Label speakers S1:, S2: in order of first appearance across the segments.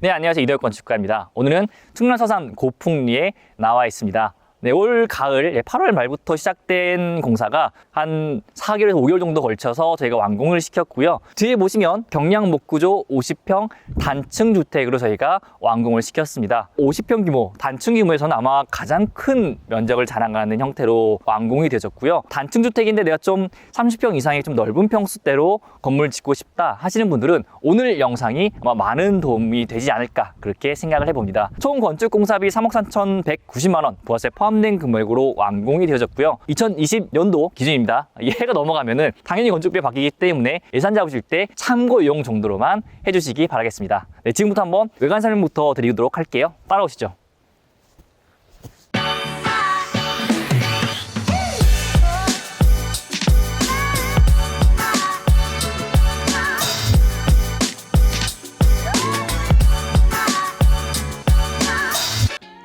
S1: 네, 안녕하세요. 이대혁 건축가입니다. 오늘은 충남 서산 고풍리에 나와 있습니다. 네, 올 가을 예, 8월 말부터 시작된 공사가 한 4개월에서 5개월 정도 걸쳐서 저희가 완공을 시켰고요. 뒤에 보시면 경량 목구조 50평 단층 주택으로 저희가 완공을 시켰습니다. 50평 규모, 단층 규모에서는 아마 가장 큰 면적을 자랑하는 형태로 완공이 되었고요. 단층 주택인데 내가 좀 30평 이상의 좀 넓은 평수대로 건물 짓고 싶다 하시는 분들은 오늘 영상이 아마 많은 도움이 되지 않을까 그렇게 생각을 해봅니다. 총 건축 공사비 3억 3,190만 원 부가세 포함 된 금액으로 완공이 되어졌고요. 2020년도 기준입니다. 이 해가 넘어가면은 당연히 건축비 바뀌기 때문에 예산 잡으실 때 참고용 정도로만 해주시기 바라겠습니다. 네, 지금부터 한번 외관 설명부터 드리도록 할게요. 따라오시죠.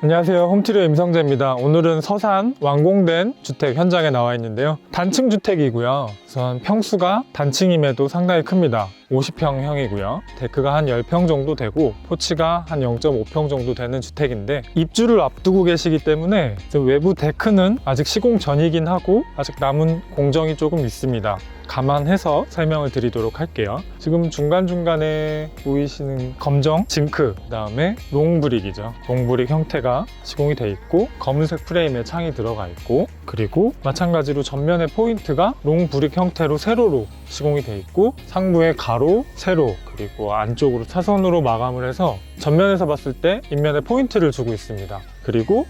S2: 안녕하세요. 홈트리오 임성재입니다. 오늘은 서산 완공된 주택 현장에 나와 있는데요. 단층 주택이고요. 우선 평수가 단층임에도 상당히 큽니다. 50평형이고요. 데크가 한 10평 정도 되고 포치가 한 0.5평 정도 되는 주택인데 입주를 앞두고 계시기 때문에 외부 데크는 아직 시공 전이긴 하고 아직 남은 공정이 조금 있습니다. 감안해서 설명을 드리도록 할게요. 지금 중간중간에 보이시는 검정 징크, 그 다음에 롱브릭이죠. 롱브릭 형태가 시공이 돼 있고 검은색 프레임에 창이 들어가 있고 그리고 마찬가지로 전면의 포인트가 롱 브릭 형태로 세로로 시공이 돼 있고 상부에 가로, 세로 그리고 안쪽으로 차선으로 마감을 해서 전면에서 봤을 때 인면에 포인트를 주고 있습니다. 그리고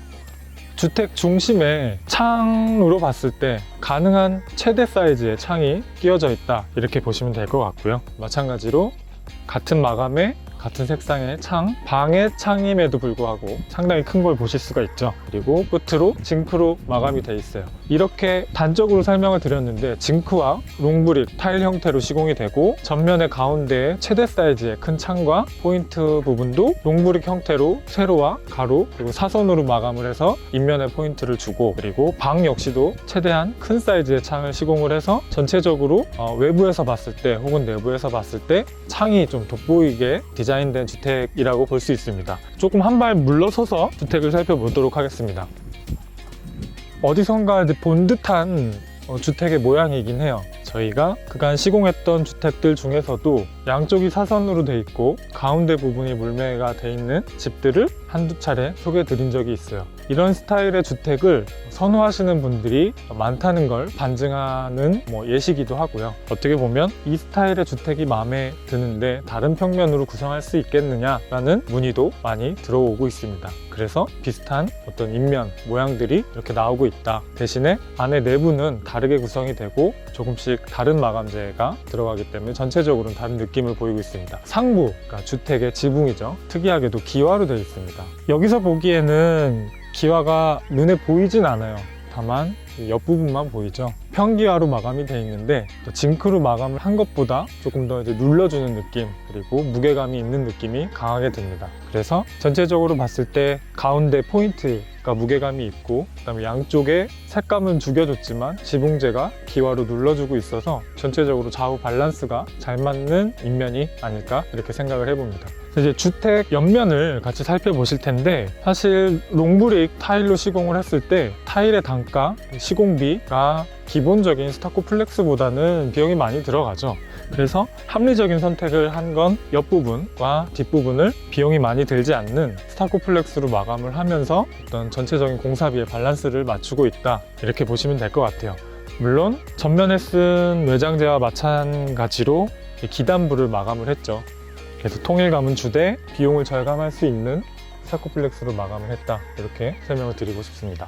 S2: 주택 중심에 창으로 봤을 때 가능한 최대 사이즈의 창이 끼워져 있다 이렇게 보시면 될 것 같고요 마찬가지로 같은 마감에 같은 색상의 창, 방의 창임에도 불구하고 상당히 큰 걸 보실 수가 있죠. 그리고 끝으로 징크로 마감이 돼 있어요. 이렇게 단적으로 설명을 드렸는데 징크와 롱브릭 타일 형태로 시공이 되고 전면의 가운데에 최대 사이즈의 큰 창과 포인트 부분도 롱브릭 형태로 세로와 가로 그리고 사선으로 마감을 해서 인면에 포인트를 주고 그리고 방 역시도 최대한 큰 사이즈의 창을 시공을 해서 전체적으로 어, 외부에서 봤을 때 혹은 내부에서 봤을 때 창이 좀 돋보이게 디자인 된 주택이라고 볼 수 있습니다. 조금 한 발 물러서서 주택을 살펴보도록 하겠습니다. 어디선가 본 듯한 어, 주택의 모양이긴 해요. 저희가 그간 시공했던 주택들 중에서도 양쪽이 사선으로 돼 있고 가운데 부분이 물매가 돼 있는 집들을 한두 차례 소개해 드린 적이 있어요. 이런 스타일의 주택을 선호하시는 분들이 많다는 걸 반증하는 뭐 예시기도 하고요. 어떻게 보면 이 스타일의 주택이 마음에 드는데 다른 평면으로 구성할 수 있겠느냐라는 문의도 많이 들어오고 있습니다. 그래서 비슷한 어떤 인면 모양들이 이렇게 나오고 있다. 대신에 안에 내부는 다르게 구성이 되고 조금씩 다른 마감재가 들어가기 때문에 전체적으로는 다른 느낌을 보이고 있습니다. 상부, 그러니까 주택의 지붕이죠. 특이하게도 기와로 되어 있습니다. 여기서 보기에는 기와가 눈에 보이진 않아요. 다만 이 옆부분만 보이죠. 평기화로 마감이 되어 있는데 또 징크로 마감을 한 것보다 조금 더 이제 눌러주는 느낌 그리고 무게감이 있는 느낌이 강하게 듭니다. 그래서 전체적으로 봤을 때 가운데 포인트가 무게감이 있고 그다음에 양쪽에 색감은 죽여줬지만 지붕재가 기와로 눌러주고 있어서 전체적으로 좌우 밸런스가 잘 맞는 인면이 아닐까 이렇게 생각을 해봅니다. 이제 주택 옆면을 같이 살펴보실 텐데 사실 롱브릭 타일로 시공을 했을 때 타일의 단가, 시공비가 기본적인 스타코 플렉스보다는 비용이 많이 들어가죠. 그래서 합리적인 선택을 한 건 옆부분과 뒷부분을 비용이 많이 들지 않는 스타코 플렉스로 마감을 하면서 어떤 전체적인 공사비의 밸런스를 맞추고 있다. 이렇게 보시면 될 것 같아요. 물론 전면에 쓴 외장재와 마찬가지로 이 기단부를 마감을 했죠. 그래서 통일감은 주되 비용을 절감할 수 있는 스타코플렉스로 마감을 했다. 이렇게 설명을 드리고 싶습니다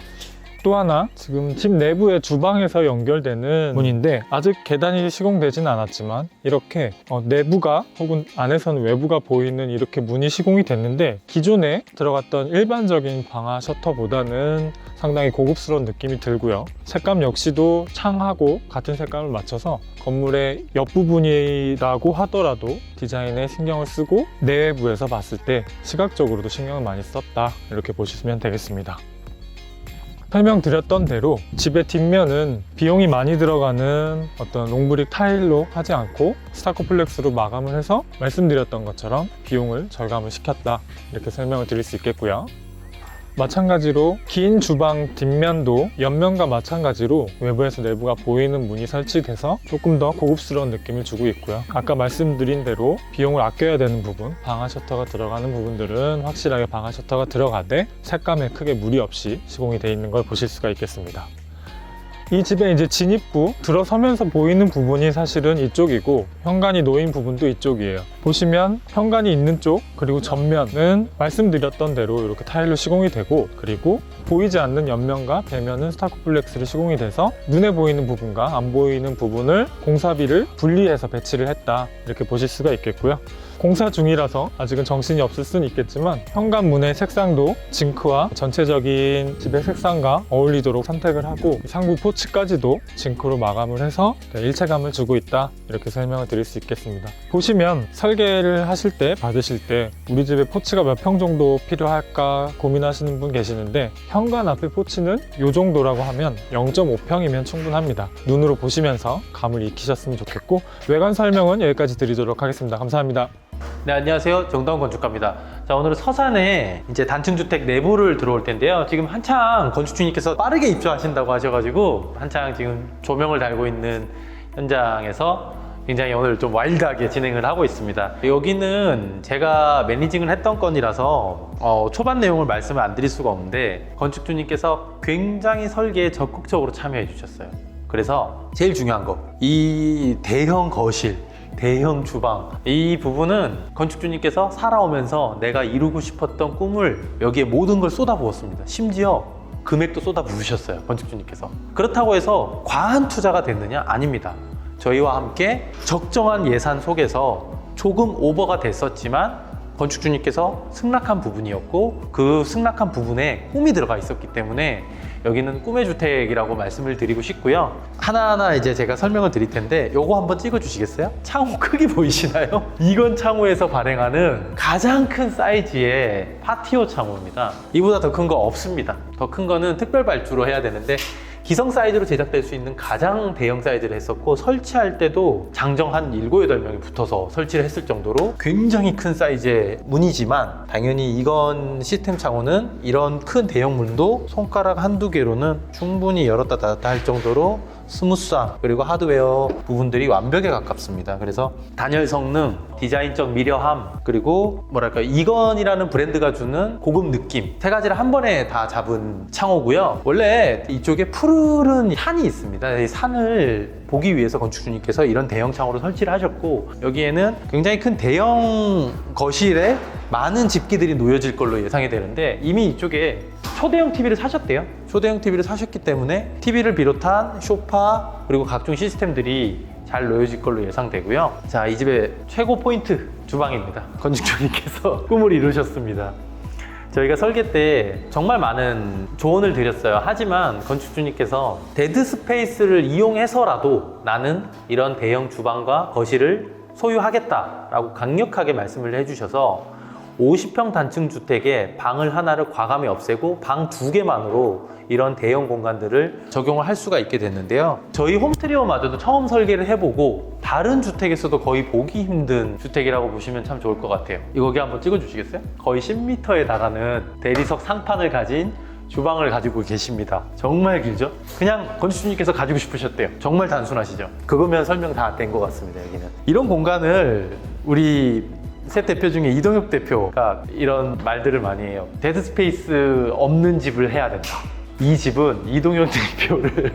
S2: 또 하나 지금 집 내부의 주방에서 연결되는 문인데 아직 계단이 시공되진 않았지만 이렇게 어, 내부가 혹은 안에서는 외부가 보이는 이렇게 문이 시공이 됐는데 기존에 들어갔던 일반적인 방화 셔터보다는 상당히 고급스러운 느낌이 들고요. 색감 역시도 창하고 같은 색감을 맞춰서 건물의 옆부분이라고 하더라도 디자인에 신경을 쓰고 내부에서 봤을 때 시각적으로도 신경을 많이 썼다. 이렇게 보시면 되겠습니다 설명드렸던 대로 집의 뒷면은 비용이 많이 들어가는 어떤 롱브릭 타일로 하지 않고 스타코플렉스로 마감을 해서 말씀드렸던 것처럼 비용을 절감을 시켰다 이렇게 설명을 드릴 수 있겠고요. 마찬가지로 긴 주방 뒷면도 옆면과 마찬가지로 외부에서 내부가 보이는 문이 설치돼서 조금 더 고급스러운 느낌을 주고 있고요. 아까 말씀드린 대로 비용을 아껴야 되는 부분, 방아 셔터가 들어가는 부분들은 확실하게 방아 셔터가 들어가되 색감에 크게 무리 없이 시공이 되어 있는 걸 보실 수가 있겠습니다. 이 집의 이제 진입구 들어서면서 보이는 부분이 사실은 이쪽이고 현관이 놓인 부분도 이쪽이에요. 보시면 현관이 있는 쪽 그리고 전면은 말씀드렸던 대로 이렇게 타일로 시공이 되고 그리고 보이지 않는 옆면과 배면은 스타코플렉스로 시공이 돼서 눈에 보이는 부분과 안 보이는 부분을 공사비를 분리해서 배치를 했다 이렇게 보실 수가 있겠고요. 공사 중이라서 아직은 정신이 없을 수는 있겠지만 현관문의 색상도 징크와 전체적인 집의 색상과 어울리도록 선택을 하고 상부 포치까지도 징크로 마감을 해서 일체감을 주고 있다. 이렇게 설명을 드릴 수 있겠습니다. 보시면 설계를 하실 때 받으실 때 우리 집에 포치가 몇 평 정도 필요할까 고민하시는 분 계시는데 현관 앞에 포치는 이 정도라고 하면 0.5평이면 충분합니다. 눈으로 보시면서 감을 익히셨으면 좋겠고 외관 설명은 여기까지 드리도록 하겠습니다. 감사합니다
S3: 네, 안녕하세요. 정다운 건축가입니다. 자, 오늘은 서산에 이제 단층주택 내부를 들어올 텐데요. 지금 한창 건축주님께서 빠르게 입주하신다고 하셔가지고 한창 지금 조명을 달고 있는 현장에서 굉장히 오늘 좀 와일드하게 진행을 하고 있습니다. 여기는 제가 매니징을 했던 건이라서 어, 초반 내용을 말씀을 안 드릴 수가 없는데 건축주님께서 굉장히 설계에 적극적으로 참여해 주셨어요. 그래서 제일 중요한 거, 이 대형 거실, 대형 주방 이 부분은 건축주님께서 살아오면서 내가 이루고 싶었던 꿈을 여기에 모든 걸 쏟아부었습니다. 심지어 금액도 쏟아부으셨어요. 건축주님께서. 그렇다고 해서 과한 투자가 됐느냐? 아닙니다. 저희와 함께 적정한 예산 속에서 조금 오버가 됐었지만 건축주님께서 승낙한 부분이었고 그 승낙한 부분에 꿈이 들어가 있었기 때문에 여기는 꿈의 주택이라고 말씀을 드리고 싶고요. 하나하나 이제 제가 설명을 드릴 텐데 요거 한번 찍어 주시겠어요? 창호 크기 보이시나요? 이건 창호에서 발행하는 가장 큰 사이즈의 파티오 창호입니다. 이보다 더 큰 거 없습니다. 더 큰 거는 특별 발주로 해야 되는데 기성 사이즈로 제작될 수 있는 가장 대형 사이즈를 했었고 설치할 때도 장정 한 7, 8명이 붙어서 설치를 했을 정도로 굉장히 큰 사이즈의 문이지만 당연히 이건 시스템 창호는 이런 큰 대형 문도 손가락 한두 개로는 충분히 열었다 닫았다 할 정도로 스무스함 그리고 하드웨어 부분들이 완벽에 가깝습니다. 그래서 단열 성능, 디자인적 미려함 그리고 뭐랄까 이건이라는 브랜드가 주는 고급 느낌 세 가지를 한 번에 다 잡은 창호고요. 원래 이쪽에 푸르른 산이 있습니다. 이 산을 보기 위해서 건축주님께서 이런 대형 창호를 설치를 하셨고 여기에는 굉장히 큰 대형 거실에 많은 집기들이 놓여질 걸로 예상이 되는데 이미 이쪽에 초대형 TV를 사셨대요. 초대형 TV를 사셨기 때문에 TV를 비롯한 쇼파 그리고 각종 시스템들이 잘 놓여질 걸로 예상되고요. 자, 이 집의 최고 포인트 주방입니다. 건축주님께서 꿈을 이루셨습니다. 저희가 설계 때 정말 많은 조언을 드렸어요. 하지만 건축주님께서 데드 스페이스를 이용해서라도 나는 이런 대형 주방과 거실을 소유하겠다라고 강력하게 말씀을 해주셔서 50평 단층 주택에 방을 하나를 과감히 없애고 방 두 개만으로 이런 대형 공간들을 적용을 할 수가 있게 됐는데요. 저희 홈트리오마저도 처음 설계를 해보고 다른 주택에서도 거의 보기 힘든 주택이라고 보시면 참 좋을 것 같아요. 이거 기 한번 찍어주시겠어요? 거의 10m에 달하는 대리석 상판을 가진 주방을 가지고 계십니다. 정말 길죠? 그냥 건축주님께서 가지고 싶으셨대요. 정말 단순하시죠? 그거면 설명 다 된 것 같습니다, 여기는. 이런 공간을 우리 셋 대표 중에 이동혁 대표가 이런 말들을 많이 해요. 데드 스페이스 없는 집을 해야 된다. 이 집은 이동혁 대표를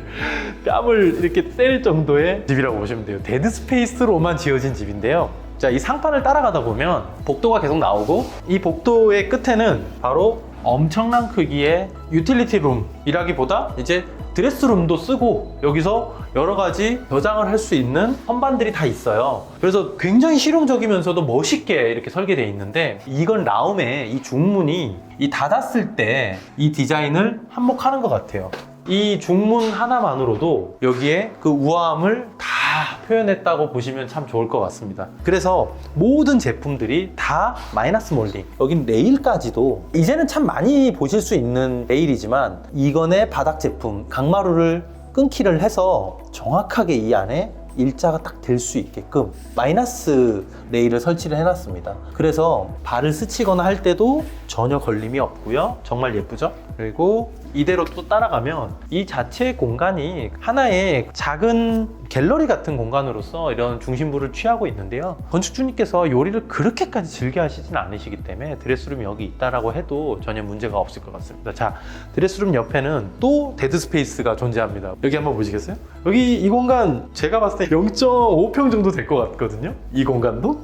S3: 뺨을 이렇게 뗄 정도의 집이라고 보시면 돼요. 데드 스페이스로만 지어진 집인데요. 자, 이 상판을 따라가다 보면 복도가 계속 나오고 이 복도의 끝에는 바로 엄청난 크기의 유틸리티 룸이라기보다 이제 드레스룸도 쓰고 여기서 여러 가지 저장을 할 수 있는 선반들이 다 있어요. 그래서 굉장히 실용적이면서도 멋있게 이렇게 설계되어 있는데 이건 라움의 이 중문이 이 닫았을 때 이 디자인을 한몫하는 것 같아요. 이 중문 하나만으로도 여기에 그 우아함을 다다 표현했다고 보시면 참 좋을 것 같습니다. 그래서 모든 제품들이 다 마이너스 몰딩. 여긴 레일까지도 이제는 참 많이 보실 수 있는 레일이지만 이건의 바닥 제품 강마루를 끊기를 해서 정확하게 이 안에 일자가 딱 될 수 있게끔 마이너스 레일을 설치를 해놨습니다. 그래서 발을 스치거나 할 때도 전혀 걸림이 없고요. 정말 예쁘죠? 그리고 이대로 또 따라가면 이 자체 공간이 하나의 작은 갤러리 같은 공간으로서 이런 중심부를 취하고 있는데요. 건축주님께서 요리를 그렇게까지 즐겨 하시진 않으시기 때문에 드레스룸이 여기 있다라고 해도 전혀 문제가 없을 것 같습니다. 자, 드레스룸 옆에는 또 데드 스페이스가 존재합니다. 여기 한번 보시겠어요? 여기 이 공간 제가 봤을 때 0.5평 정도 될 것 같거든요. 이 공간도.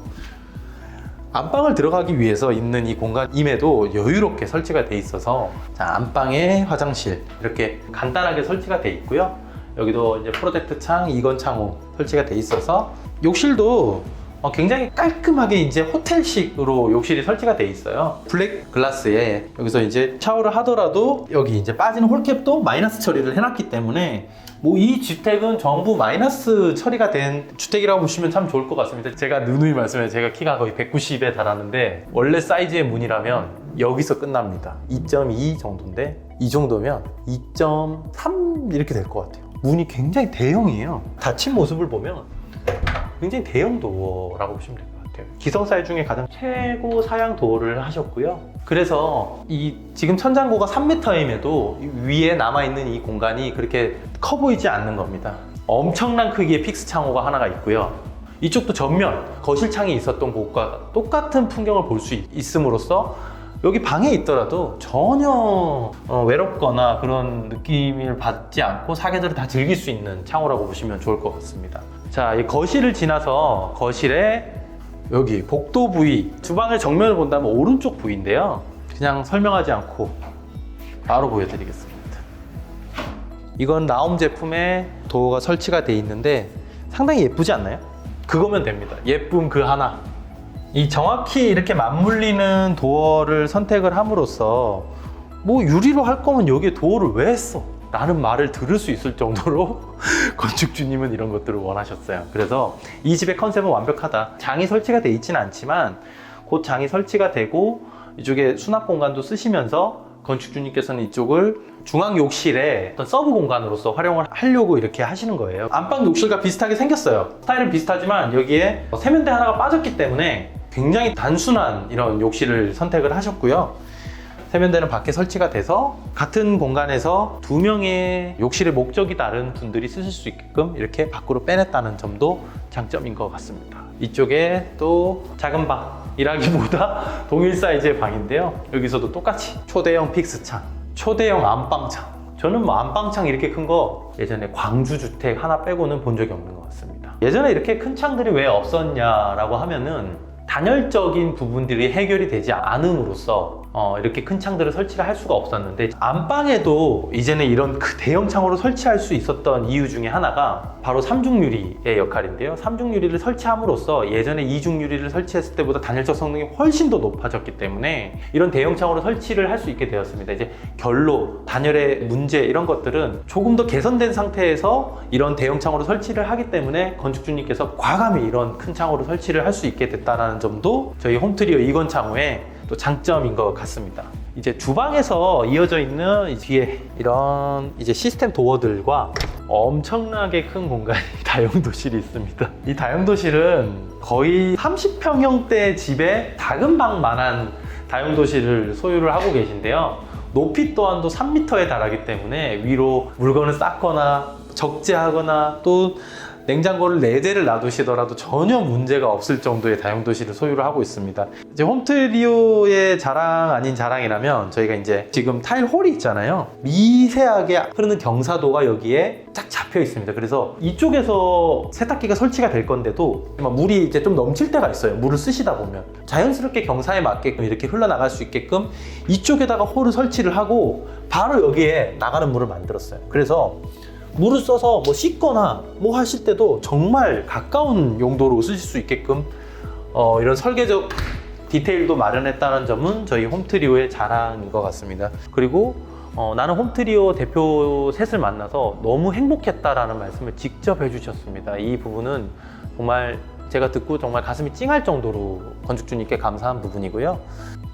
S3: 안방을 들어가기 위해서 있는 이 공간임에도 여유롭게 설치가 돼 있어서 자, 안방에 화장실 이렇게 간단하게 설치가 돼 있고요. 여기도 이제 프로젝트 창, 이건 창호 설치가 돼 있어서 욕실도 어, 굉장히 깔끔하게 이제 호텔식으로 욕실이 설치가 돼 있어요. 블랙 글라스에 여기서 이제 샤워를 하더라도 여기 이제 빠지는 홀캡도 마이너스 처리를 해놨기 때문에 뭐 이 주택은 전부 마이너스 처리가 된 주택이라고 보시면 참 좋을 것 같습니다. 제가 누누이 말씀해 제가 키가 거의 190에 달하는데 원래 사이즈의 문이라면 여기서 끝납니다. 2.2 정도인데 이 정도면 2.3 이렇게 될 것 같아요. 문이 굉장히 대형이에요. 닫힌 모습을 보면 굉장히 대형 도어라고 보시면 될 것 같아요. 기성사이 중에 가장 최고 사양 도어를 하셨고요. 그래서 이 지금 천장고가 3m임에도 위에 남아있는 이 공간이 그렇게 커 보이지 않는 겁니다. 엄청난 크기의 픽스 창호가 하나가 있고요. 이쪽도 전면 거실 창이 있었던 곳과 똑같은 풍경을 볼 수 있음으로써 여기 방에 있더라도 전혀 어, 외롭거나 그런 느낌을 받지 않고 사계절을 다 즐길 수 있는 창호라고 보시면 좋을 것 같습니다. 자, 이 거실을 지나서 거실에 여기 복도 부위, 주방의 정면을 본다면 오른쪽 부위인데요. 그냥 설명하지 않고 바로 보여드리겠습니다. 이건 라움 제품의 도어가 설치가 돼 있는데 상당히 예쁘지 않나요? 그거면 됩니다. 예쁨 그 하나. 이 정확히 이렇게 맞물리는 도어를 선택을 함으로써 뭐 유리로 할 거면 여기에 도어를 왜 했어? 라는 말을 들을 수 있을 정도로 건축주님은 이런 것들을 원하셨어요. 그래서 이 집의 컨셉은 완벽하다. 장이 설치가 돼 있지는 않지만 곧 장이 설치가 되고 이쪽에 수납 공간도 쓰시면서 건축주님께서는 이쪽을 중앙 욕실의 어떤 서브 공간으로서 활용을 하려고 이렇게 하시는 거예요. 안방 욕실과 비슷하게 생겼어요. 스타일은 비슷하지만 여기에 세면대 하나가 빠졌기 때문에 굉장히 단순한 이런 욕실을 선택을 하셨고요. 세면대는 밖에 설치가 돼서 같은 공간에서 두 명의 욕실의 목적이 다른 분들이 쓰실 수 있게끔 이렇게 밖으로 빼냈다는 점도 장점인 것 같습니다. 이쪽에 또 작은 방이라기보다 동일 사이즈의 방인데요. 여기서도 똑같이 초대형 픽스창, 초대형 안방창. 저는 뭐 안방창 이렇게 큰 거 예전에 광주 주택 하나 빼고는 본 적이 없는 것 같습니다. 예전에 이렇게 큰 창들이 왜 없었냐라고 하면은 단열적인 부분들이 해결이 되지 않음으로써 어, 이렇게 큰 창들을 설치를 할 수가 없었는데 안방에도 이제는 이런 그 대형 창으로 설치할 수 있었던 이유 중에 하나가 바로 삼중 유리의 역할인데요. 삼중 유리를 설치함으로써 예전에 이중 유리를 설치했을 때보다 단열적 성능이 훨씬 더 높아졌기 때문에 이런 대형 창으로 설치를 할 수 있게 되었습니다. 이제 결로 단열의 문제 이런 것들은 조금 더 개선된 상태에서 이런 대형 창으로 설치를 하기 때문에 건축주님께서 과감히 이런 큰 창으로 설치를 할 수 있게 됐다는 점도 저희 홈트리어 이건 창호의 또 장점인 것 같습니다. 이제 주방에서 이어져 있는 이 뒤에 이런 이제 시스템 도어들과 엄청나게 큰 공간이 다용도실이 있습니다. 이 다용도실은 거의 30평형대 집에 작은 방만한 다용도실을 소유를 하고 계신데요. 높이 또한도 3m에 달하기 때문에 위로 물건을 쌓거나 적재하거나 또 냉장고를 4대를 놔두시더라도 전혀 문제가 없을 정도의 다용도실을 소유를 하고 있습니다. 이제 홈트리오의 자랑 아닌 자랑이라면 저희가 이제 지금 타일 홀이 있잖아요. 미세하게 흐르는 경사도가 여기에 쫙 잡혀 있습니다. 그래서 이쪽에서 세탁기가 설치가 될 건데도 막 물이 이제 좀 넘칠 때가 있어요. 물을 쓰시다 보면 자연스럽게 경사에 맞게끔 이렇게 흘러나갈 수 있게끔 이쪽에다가 홀을 설치를 하고 바로 여기에 나가는 물을 만들었어요. 그래서 물을 써서 뭐 씻거나 뭐 하실 때도 정말 가까운 용도로 쓰실 수 있게끔 어, 이런 설계적 디테일도 마련했다는 점은 저희 홈트리오의 자랑인 것 같습니다. 그리고 어, 나는 홈트리오 대표 셋을 만나서 너무 행복했다라는 말씀을 직접 해주셨습니다. 이 부분은 정말 제가 듣고 정말 가슴이 찡할 정도로 건축주님께 감사한 부분이고요.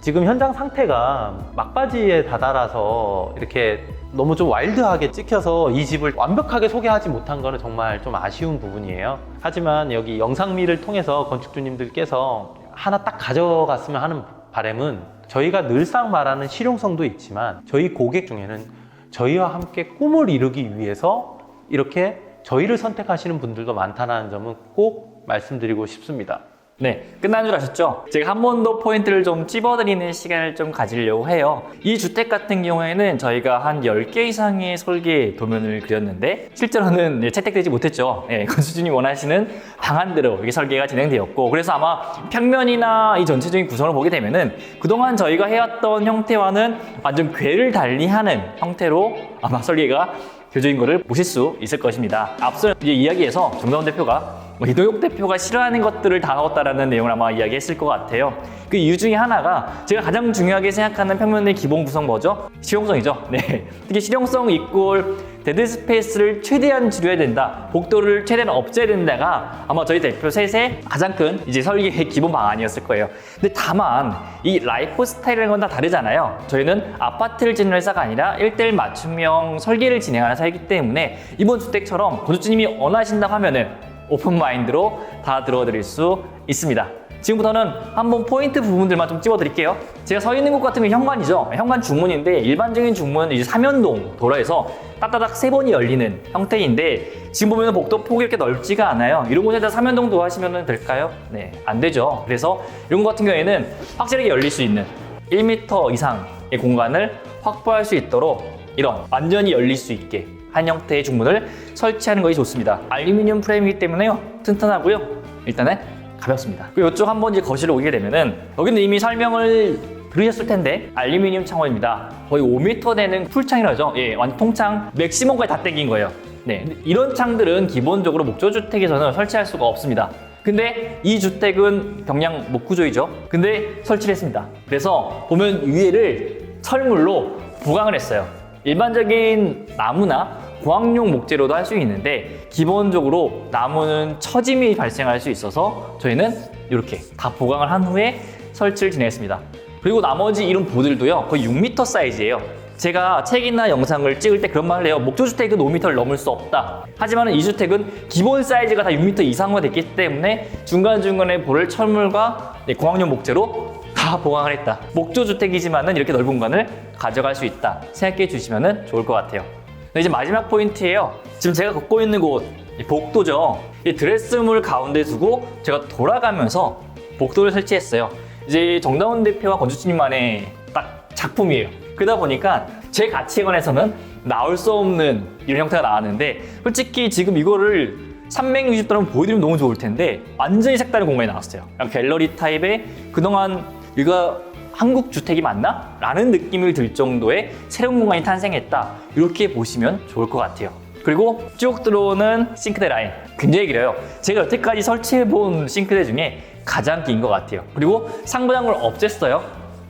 S3: 지금 현장 상태가 막바지에 다다라서 이렇게 너무 좀 와일드하게 찍혀서 이 집을 완벽하게 소개하지 못한 거는 정말 좀 아쉬운 부분이에요. 하지만 여기 영상미를 통해서 건축주님들께서 하나 딱 가져갔으면 하는 바람은 저희가 늘상 말하는 실용성도 있지만 저희 고객 중에는 저희와 함께 꿈을 이루기 위해서 이렇게 저희를 선택하시는 분들도 많다는 점은 꼭 말씀드리고 싶습니다.
S1: 네, 끝난 줄 아셨죠? 제가 한 번 더 포인트를 좀 찝어드리는 시간을 좀 가지려고 해요. 이 주택 같은 경우에는 저희가 한 10개 이상의 설계 도면을 그렸는데 실제로는 네, 채택되지 못했죠. 네, 건수준이 원하시는 방안대로 이게 설계가 진행되었고 그래서 아마 평면이나 이 전체적인 구성을 보게 되면은 그동안 저희가 해왔던 형태와는 완전 궤를 달리하는 형태로 아마 설계가 교조인 거를 보실 수 있을 것입니다. 앞서 이야기에서 정다운 대표가 뭐 이도혁 대표가 싫어하는 것들을 다 넣었다라는 내용을 아마 이야기했을 것 같아요. 그 이유 중에 하나가 제가 가장 중요하게 생각하는 평면의 기본 구성 뭐죠? 실용성이죠. 네. 특히 실용성 이꼴 데드 스페이스를 최대한 줄여야 된다. 복도를 최대한 없애야 된다가 아마 저희 대표 셋의 가장 큰 이제 설계의 기본 방안이었을 거예요. 근데 다만 이 라이프 스타일이라는 건 다 다르잖아요. 저희는 아파트를 짓는 회사가 아니라 1대1 맞춤형 설계를 진행하는 회사이기 때문에 이번 주택처럼 건축주님이 원하신다고 하면은 오픈 마인드로 다 들어드릴 수 있습니다. 지금부터는 한번 포인트 부분들만 좀 찝어드릴게요. 제가 서 있는 곳 같은 게 현관이죠. 현관 중문인데 일반적인 중문은 이제 삼연동 도로에서 따따닥 세 번이 열리는 형태인데 지금 보면 복도 폭이 이렇게 넓지가 않아요. 이런 곳에다 삼연동 도 하시면 될까요? 네, 안 되죠. 그래서 이런 것 같은 경우에는 확실하게 열릴 수 있는 1m 이상의 공간을 확보할 수 있도록 이런 완전히 열릴 수 있게 한 형태의 중문을 설치하는 것이 좋습니다. 알루미늄 프레임이기 때문에요. 튼튼하고요. 일단은 가볍습니다. 그리고 이쪽 한번 이제 거실을 오게 되면은 여기는 이미 설명을 들으셨을 텐데 알루미늄 창호입니다. 거의 5m 되는 풀창이라죠. 예, 완전 통창 맥시멈까지 다 땡긴 거예요. 네, 이런 창들은 기본적으로 목조주택에서는 설치할 수가 없습니다. 근데 이 주택은 경량 목구조이죠. 근데 설치를 했습니다. 그래서 보면 위에를 철물로 보강을 했어요. 일반적인 나무나 고학용 목재로도 할 수 있는데 기본적으로 나무는 처짐이 발생할 수 있어서 저희는 이렇게 다 보강을 한 후에 설치를 진행했습니다. 그리고 나머지 이런 보들도요 거의 6m 사이즈예요. 제가 책이나 영상을 찍을 때 그런 말을 해요. 목조주택은 5m를 넘을 수 없다. 하지만 이 주택은 기본 사이즈가 다 6m 이상으로 됐기 때문에 중간중간에 볼을 철물과 네, 공학용 목재로 다 보강을 했다. 목조 주택이지만은 이렇게 넓은 공간을 가져갈 수 있다. 생각해 주시면 좋을 것 같아요. 네, 이제 마지막 포인트예요. 지금 제가 걷고 있는 곳, 이 복도죠. 이 드레스물 가운데 두고 제가 돌아가면서 복도를 설치했어요. 이제 정다운 대표와 건축주님만의 딱 작품이에요. 그러다 보니까 제 가치관에서는 나올 수 없는 이런 형태가 나왔는데 솔직히 지금 이거를 360도로 보여드리면 너무 좋을 텐데 완전히 색다른 공간이 나왔어요. 갤러리 타입의 그동안 이거 한국 주택이 맞나? 라는 느낌을 들 정도의 새로운 공간이 탄생했다. 이렇게 보시면 좋을 것 같아요. 그리고 쭉 들어오는 싱크대 라인 굉장히 길어요. 제가 여태까지 설치해본 싱크대 중에 가장 긴 것 같아요. 그리고 상부장을 없앴어요.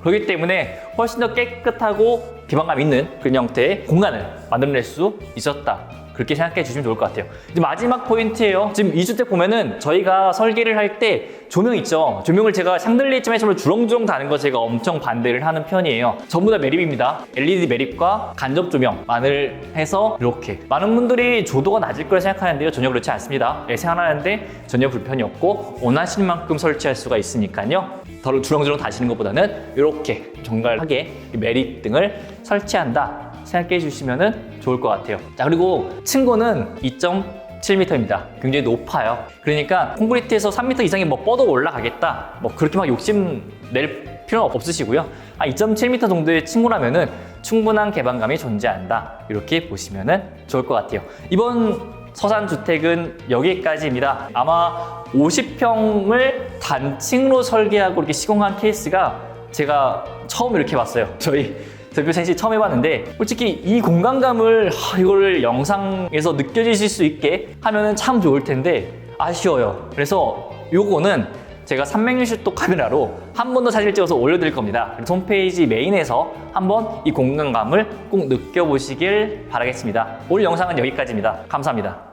S1: 그렇기 때문에 훨씬 더 깨끗하고 비방감 있는 그런 형태의 공간을 만들어낼 수 있었다. 그렇게 생각해 주시면 좋을 것 같아요. 이제 마지막 포인트예요. 지금 이 주택 보면은 저희가 설계를 할 때 조명 있죠. 조명을 제가 샹들리에 쯤에 주렁주렁 다는 거 제가 엄청 반대를 하는 편이에요. 전부 다 매립입니다. LED 매립과 간접 조명만을 해서 이렇게 많은 분들이 조도가 낮을 걸 생각하는데요. 전혀 그렇지 않습니다. 예, 생활하는데 전혀 불편이 없고 원하시는 만큼 설치할 수가 있으니까요. 더 주렁주렁 다시는 것보다는 이렇게 정갈하게 매립 등을 설치한다. 생각해 주시면 좋을 것 같아요. 자, 그리고 층고는 2.7m입니다. 굉장히 높아요. 그러니까 콘크리트에서 3m 이상이 뭐 뻗어 올라가겠다. 뭐 그렇게 막 욕심 낼 필요는 없으시고요. 아, 2.7m 정도의 층고라면은 충분한 개방감이 존재한다. 이렇게 보시면 좋을 것 같아요. 이번 서산 주택은 여기까지입니다. 아마 50평을 단층으로 설계하고 이렇게 시공한 케이스가 제가 처음 이렇게 봤어요. 저희 대표 셋이 처음 해봤는데 솔직히 이 공간감을 하, 이거를 영상에서 느껴지실 수 있게 하면은 참 좋을 텐데 아쉬워요. 그래서 요거는 제가 360도 카메라로 한 번 더 사진을 찍어서 올려드릴 겁니다. 홈페이지 메인에서 한번 이 공간감을 꼭 느껴보시길 바라겠습니다. 오늘 영상은 여기까지입니다. 감사합니다.